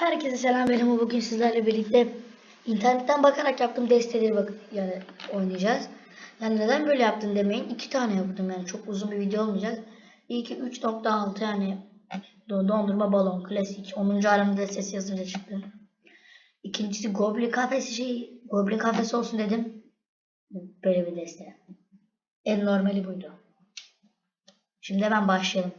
Herkese selam benim bugün sizlerle birlikte internetten bakarak yaptığım desteleri bak yani oynayacağız. Yani neden böyle yaptın demeyin. iki tane yaptım yani çok uzun bir video olmayacak. İlki 3.6 yani do- dondurma balon klasik 10. aramda ses yazınca çıktı. İkincisi Goblin kafesi şey Goblin kafesi olsun dedim. Böyle bir deste. En normali buydu. Şimdi hemen başlayalım.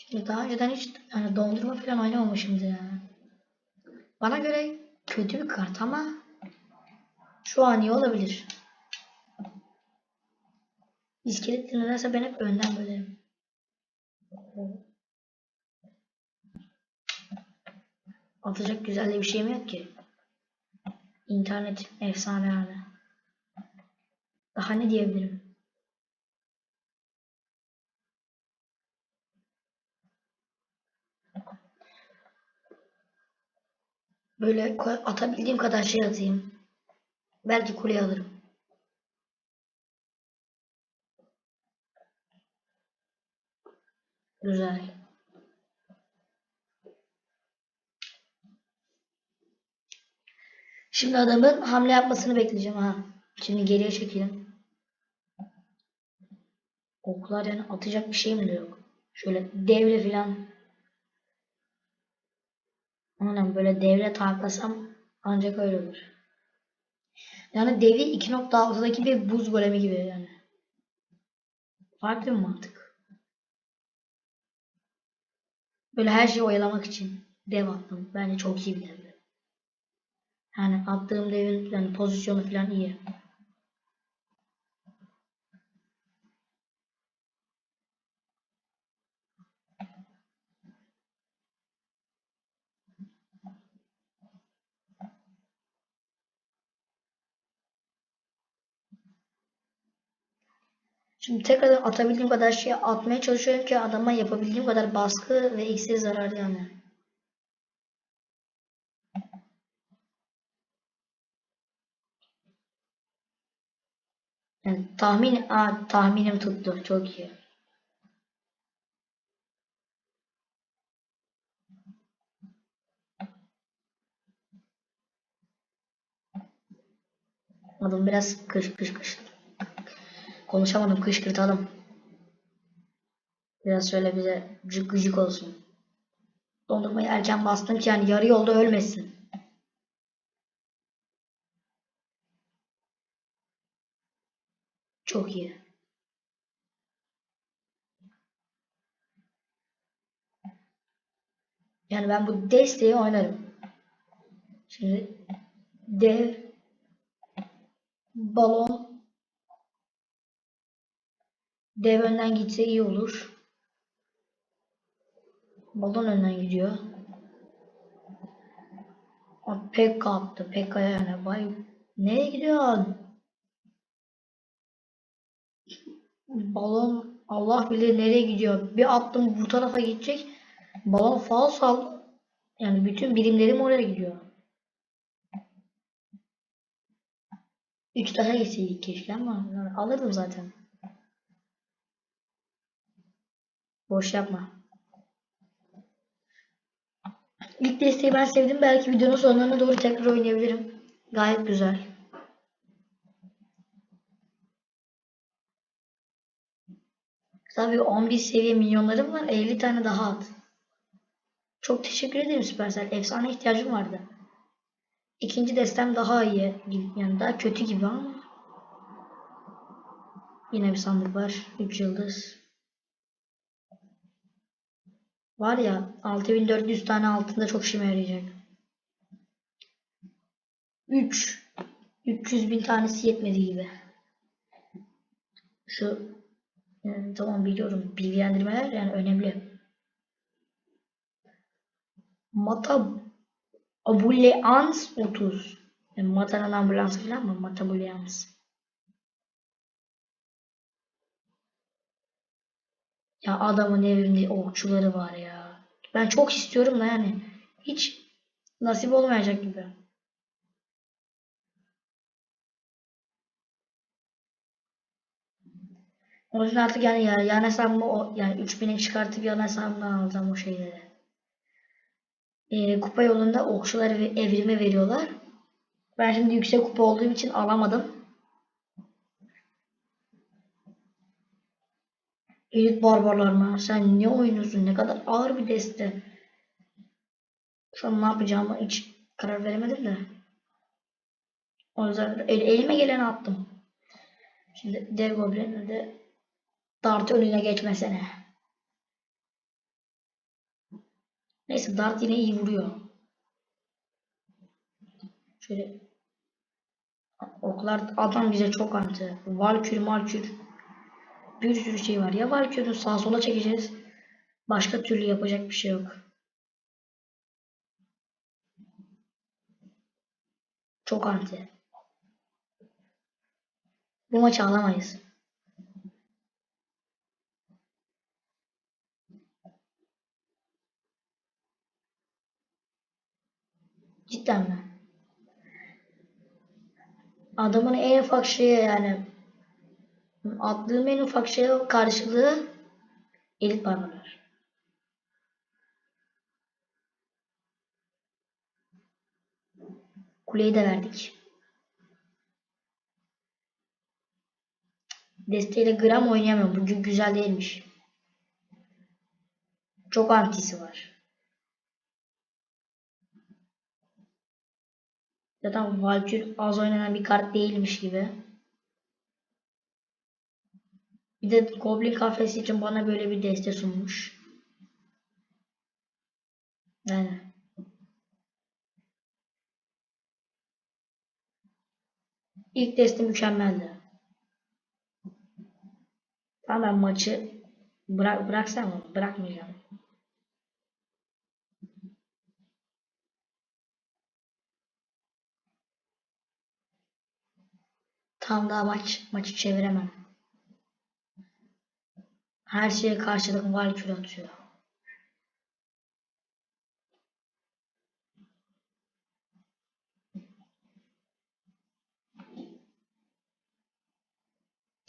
Şimdi daha önceden hiç yani dondurma falan oynamamışımdı yani. Bana göre kötü bir kart ama şu an iyi olabilir. İskelet nedense ben hep önden bölerim. Atacak güzel de bir şeyim yok ki. İnternet efsane yani. Daha ne diyebilirim? Böyle atabildiğim kadar şey atayım. Belki kuleye alırım. Güzel. Şimdi adamın hamle yapmasını bekleyeceğim ha. Şimdi geriye çekeyim. Oklar yani atacak bir şeyim de yok. Şöyle devle filan. Anam böyle devle taklasam ancak öyle olur. Yani devi 2.6'daki bir buz golemi gibi yani. Farklı bir mantık. Böyle her şeyi oyalamak için dev attım. Bence çok iyi bir devdi. Yani attığım devin yani pozisyonu falan iyi. Şimdi tekrar atabildiğim kadar şey atmaya çalışıyorum ki adama yapabildiğim kadar baskı ve eksiği zarar yani. Yani tahmin, aa, tahminim tuttu. Çok iyi. Adam biraz kış kış kış. Konuşamadım kışkırtalım. Biraz şöyle bize gıcık gıcık olsun. Dondurmayı erken bastım ki yani yarı yolda ölmesin. Çok iyi. Yani ben bu desteği oynarım. Şimdi dev balon dev önden gitse iyi olur. Balon önden gidiyor. Pekka attı. Pekka'ya yani bay nereye gidiyorsun? Balon Allah bilir nereye gidiyor. Bir attım bu tarafa gidecek. Balon falso aldı. Yani bütün birimlerim oraya gidiyor. Üç daha gitseydik keşke ama alırdım zaten. Boş yapma. İlk desteği ben sevdim. Belki videonun sonlarına doğru tekrar oynayabilirim. Gayet güzel. Tabii 11 seviye milyonlarım var. 50 tane daha at. Çok teşekkür ederim Supercell. Efsane ihtiyacım vardı. İkinci destem daha iyi. Yani daha kötü gibi ama. Yine bir sandık var. 3 yıldız. Var ya 6400 tane altında çok işime yarayacak. 3 300 bin tanesi yetmedi gibi. Şu yani tamam biliyorum bilgilendirmeler yani önemli. Mata Ambulans 30. Yani Mata'nın ambulansı falan mı? Mata Ambulans. Ya adamın evinde okçuları var ya. Ben çok istiyorum da yani hiç nasip olmayacak gibi. O yüzden artık yani ya- yan hesabımı o yani 3000'e çıkartıp yan hesabımdan alacağım o şeyleri. Ee, kupa yolunda okçuları ve evrime veriyorlar. Ben şimdi yüksek kupa olduğum için alamadım. Elit barbarlar mı? Sen ne oynuyorsun? Ne kadar ağır bir deste. Şu an ne yapacağımı hiç karar veremedim de. O yüzden el- elime geleni attım. Şimdi dev goblinle de dart önüne geçmesene. Neyse dart yine iyi vuruyor. Şöyle oklar adam bize çok antı. Valkür malkür bir sürü şey var. Ya Valkür'ü sağa sola çekeceğiz. Başka türlü yapacak bir şey yok. Çok anti. Bu maçı alamayız. Cidden mi? Adamın en ufak şeye yani attığım en ufak şeye karşılığı elit barbarlar. Kuleyi de verdik. Desteğiyle gram oynayamıyorum. Bu gü- güzel değilmiş. Çok antisi var. Zaten Valkür az oynanan bir kart değilmiş gibi. Bir de Goblin kafesi için bana böyle bir deste sunmuş. Yani. İlk deste mükemmeldi. Tamam maçı bırak bıraksam? Bırakmayacağım. Tam daha maç maçı çeviremem. Her şeye karşılık Valkür atıyor.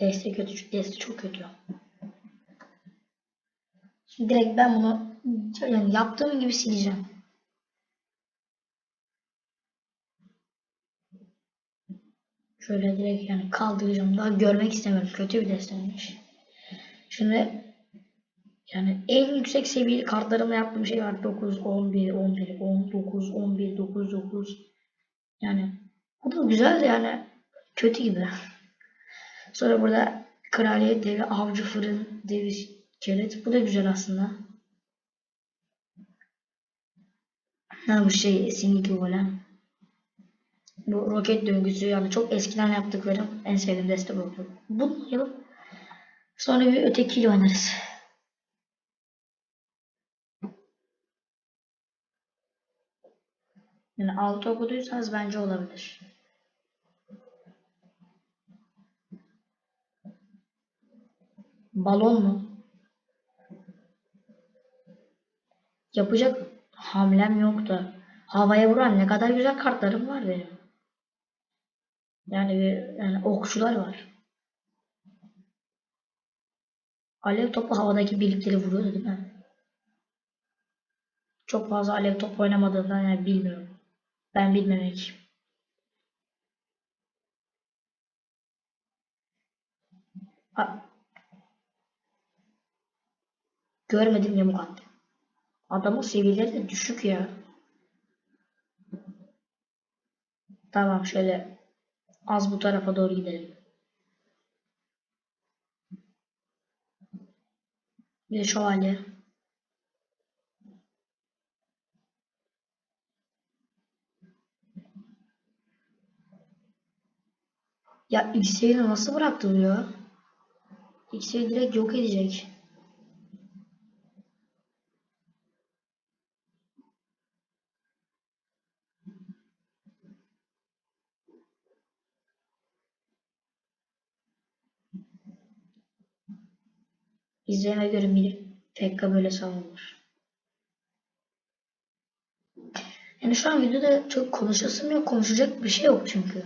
Deste kötü. Deste çok kötü. Şimdi direkt ben bunu yani yaptığım gibi sileceğim. Şöyle direkt yani kaldıracağım. Daha görmek istemiyorum. Kötü bir desteymiş. Şimdi yani en yüksek seviyeli kartlarımla yaptığım şey var. 9, 11, 11, 19, 11, 9, 9. Yani bu da güzel de yani kötü gibi. Sonra burada kraliyet devi, avcı fırın, devi kelet. Bu da güzel aslında. Ha bu şey siniki olan. Bu roket döngüsü yani çok eskiden yaptıklarım en sevdiğim deste bu. Bunu yapıp sonra bir ötekiyle oynarız. Yani altı okuduysanız bence olabilir. Balon mu? Yapacak hamlem yok da. Havaya vuran ne kadar güzel kartlarım var benim. Yani, bir- yani okçular var. Alev topu havadaki birlikleri vuruyordu değil mi? Çok fazla alev top oynamadığımdan yani bilmiyorum. Ben bilmemek. A- Görmedim yamuk attı. Adamın seviyeleri de düşük ya. Tamam şöyle az bu tarafa doğru gidelim. Bir de şövalye. Ya X'yi nasıl bıraktı bu ya? X'yi direkt yok edecek. İzleyene göre Milif Pekka böyle savunmuş. Yani şu an videoda çok konuşasım yok. Konuşacak bir şey yok çünkü.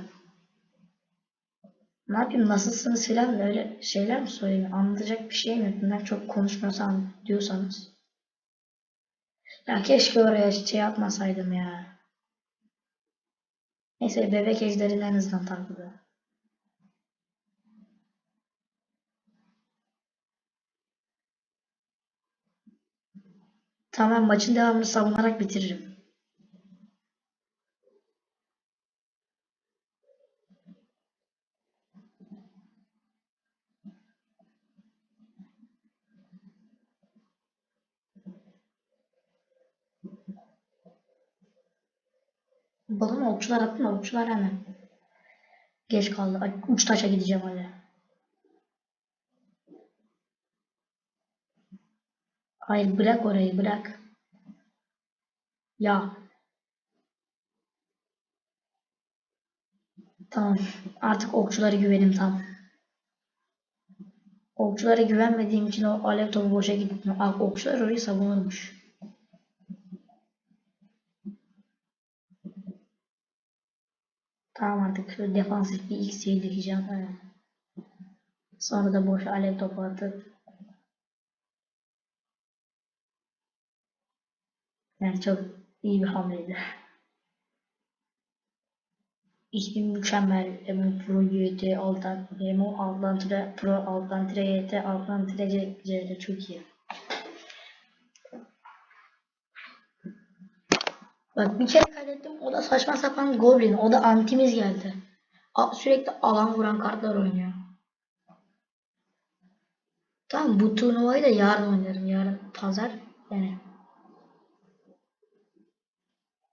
Ne yapayım nasılsınız filan öyle şeyler mi söyleyeyim? Anlatacak bir şey mi? Bunlar çok konuşmuyorsam diyorsanız. Ya keşke oraya şey yapmasaydım ya. Neyse bebek ejderini en azından takladı. Tamam maçın devamını savunarak bitiririm. Balon okçular attın? Okçular hemen. Geç kaldı. Ay, Uç taşa gideceğim hadi. Hayır bırak orayı bırak. Ya. Tamam. Artık okçulara güvenim tam. Okçulara güvenmediğim için o alev topu boşa gitti. Okçular orayı savunurmuş. Tamam artık şöyle defansif bir X'ye dikeceğim. Sonra da boş alev topu atıp yani çok iyi bir hamleydi. İsmi mükemmel. Emo Pro YT alttan Emo alttan tire Pro alttan tire YT alttan tire C, C çok iyi. Bak bir kere kaydettim. O da saçma sapan Goblin. O da antimiz geldi. Sürekli alan vuran kartlar oynuyor. Tamam bu turnuvayı da yarın oynarım. Yarın pazar. Yani.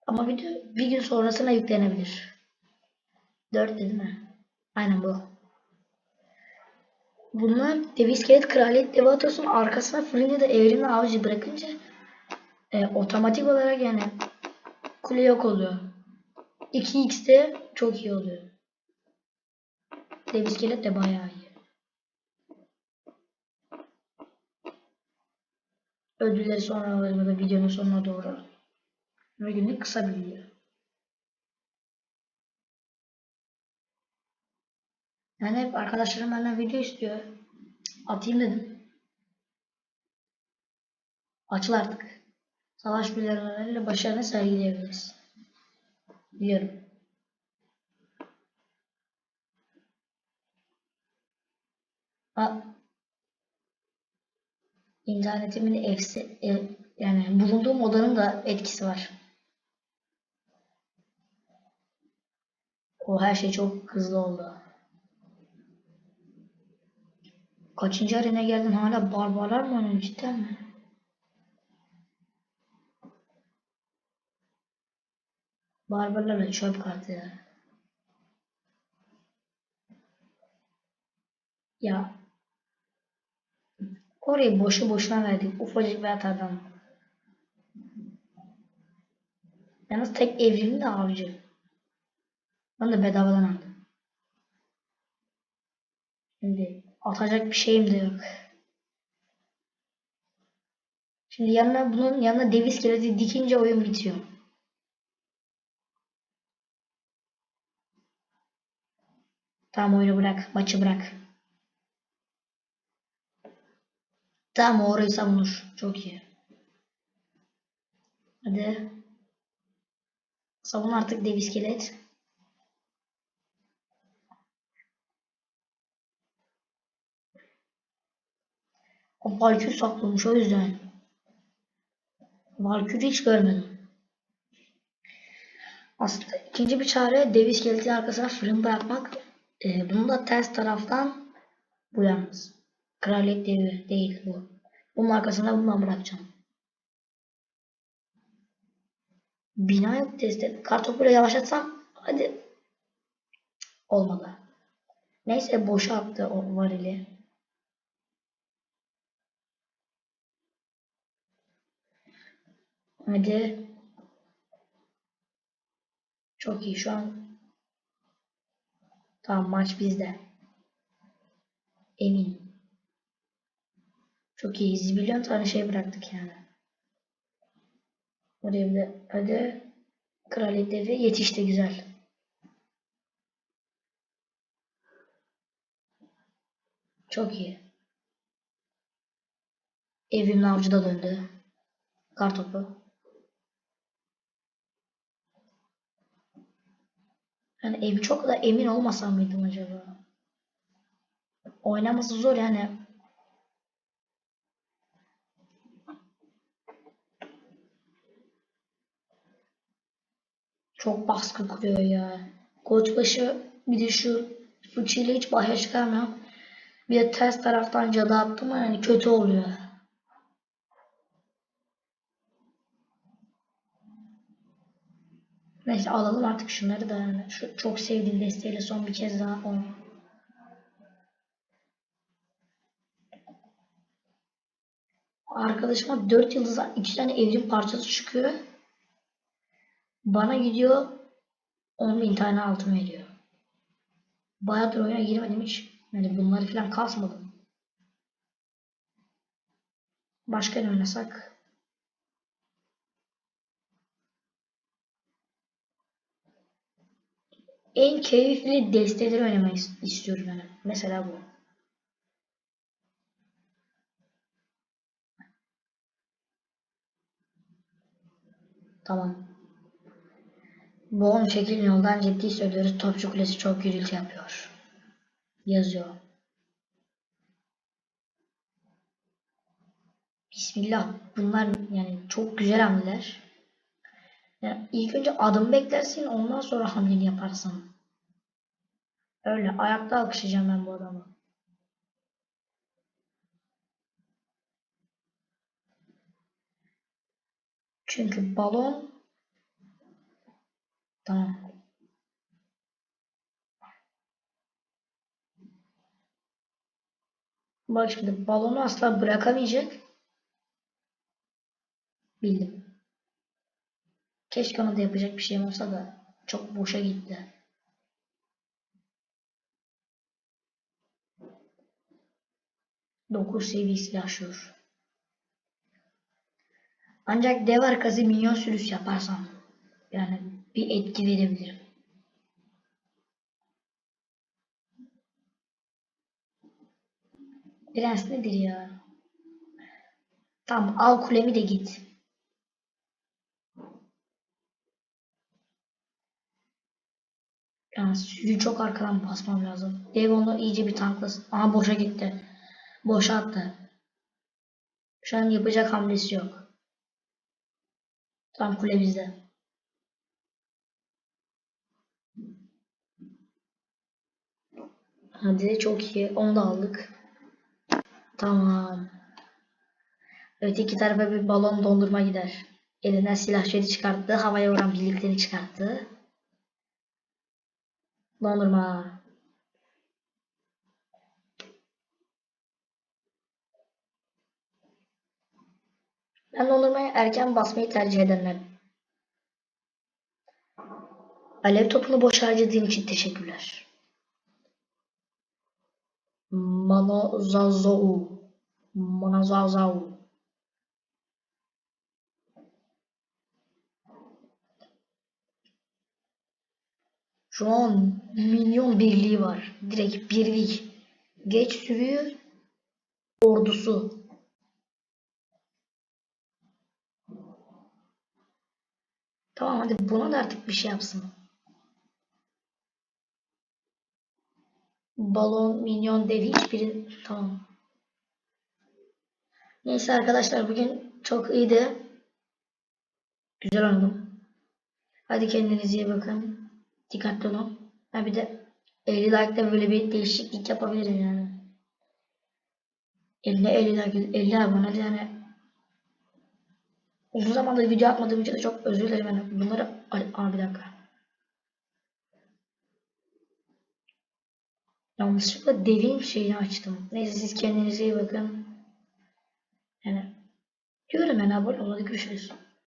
Ama video bir gün sonrasına yüklenebilir. 4 değil mi? Aynen bu. Bunlar dev iskelet kraliyet dev atıyorsun arkasına da evrimli avcı bırakınca e, otomatik olarak yani kule yok oluyor. 2x'de çok iyi oluyor. Dev iskelet de bayağı iyi. Ödülleri sonra alırım da videonun sonuna doğru. Ve günlük kısa bir video. Yani hep arkadaşlarım benden video istiyor. Atayım dedim. Açıl artık. Savaş bilimleriyle başarını sergileyebiliriz. Biliyorum. Ha, internetimin efsi, e, yani bulunduğum odanın da etkisi var. O her şey çok hızlı oldu. Kaçıncı arena geldin hala barbarlar mı oynuyorsun cidden mi? Barbarlarla çöp kartı ya. Ya. Orayı boşu boşuna verdik. Ufacık bir hatadan. Yalnız tek evrimli avcı. Ben de bedavadan aldım. Şimdi atacak bir şeyim de yok. Şimdi yanına bunun yanına dev iskeleti dikince oyun bitiyor. Tamam oyunu bırak. Maçı bırak. Tamam orayı savunur. Çok iyi. Hadi. Savun artık dev iskelet. O Valkür saklamış o yüzden. Valkür'ü hiç görmedim. Aslında ikinci bir çare dev iskeletin arkasına fırın bırakmak. Ee, bunu da ters taraftan bu yalnız. Kraliyet devi değil bu. Bunun arkasına bundan bırakacağım. Bina yok testi. Kartopuyla yavaşlatsam hadi. Olmadı. Neyse boşa attı o varili. Hadi. Çok iyi şu an. Tamam maç bizde. Eminim. Çok iyi. Zibilyon tane şey bıraktık yani. Oraya bir de hadi. Kraliyet devi yetişti güzel. Çok iyi. Evimin avcıda döndü. Kartopu. Yani evi çok da emin olmasam mıydım acaba? Oynaması zor yani. Çok baskı kuruyor ya. Koçbaşı bir de şu fıçıyla hiç başa çıkamıyorum. Bir de ters taraftan cadı attım yani kötü oluyor. Neyse alalım artık şunları da. Şu çok sevdiğim desteğiyle son bir kez daha on. Arkadaşıma 4 yıldızdan 2 tane evrim parçası çıkıyor. Bana gidiyor 10 bin tane altın veriyor. Bayağıdır oyuna girmedim hiç. Yani bunları falan kasmadım. Başka ne oynasak? En keyifli desteleri oynamayı istiyorum yani. Mesela bu. Tamam. On şekil yoldan ciddi söylüyoruz. Topçu Kulesi çok gürültü yapıyor. Yazıyor. Bismillah. Bunlar yani çok güzel hamleler. Yani ilk önce adım beklersin ondan sonra hamleni yaparsın. Öyle ayakta alkışlayacağım ben bu adamı. Çünkü balon tamam. Bak şimdi balonu asla bırakamayacak. Bildim. Keşke ona da yapacak bir şeyim olsa da çok boşa gitti. Dokuz seviye silahşur. Ancak dev arkası minyon sürüs yaparsam yani bir etki verebilirim. Prens nedir ya? Tamam al kulemi de git. Yani sürüyü çok arkadan basmam lazım. Dev onu iyice bir tanklasın. Aha boşa gitti. Boşa attı. Şu an yapacak hamlesi yok. Tam kule bizde. Hadi çok iyi. Onu da aldık. Tamam. Öteki tarafa bir balon dondurma gider. Elinden silah şeri çıkarttı. Havaya vuran birlikleri çıkarttı. Dondurma. Ben dondurmaya erken basmayı tercih edenler. Alev topunu boş harcadığın için teşekkürler. Manozazou. Manozazou. Şu an milyon birliği var. Direkt birlik. Geç sürüyor. Ordusu. Tamam hadi buna da artık bir şey yapsın. Balon, minyon, dev hiçbiri tamam. Neyse arkadaşlar bugün çok iyiydi. Güzel oynadım. Hadi kendinize iyi bakın. Dikkatli olun. Ha bir de 50 like'da böyle bir değişiklik yapabilirim yani. 50 50 like 50 abone yani. Uzun zamandır video atmadığım için de çok özür dilerim yani. Bunları aa bir dakika. Yanlışlıkla devin şeyini açtım. Neyse siz kendinize iyi bakın. Yani diyorum yani abone olun hadi görüşürüz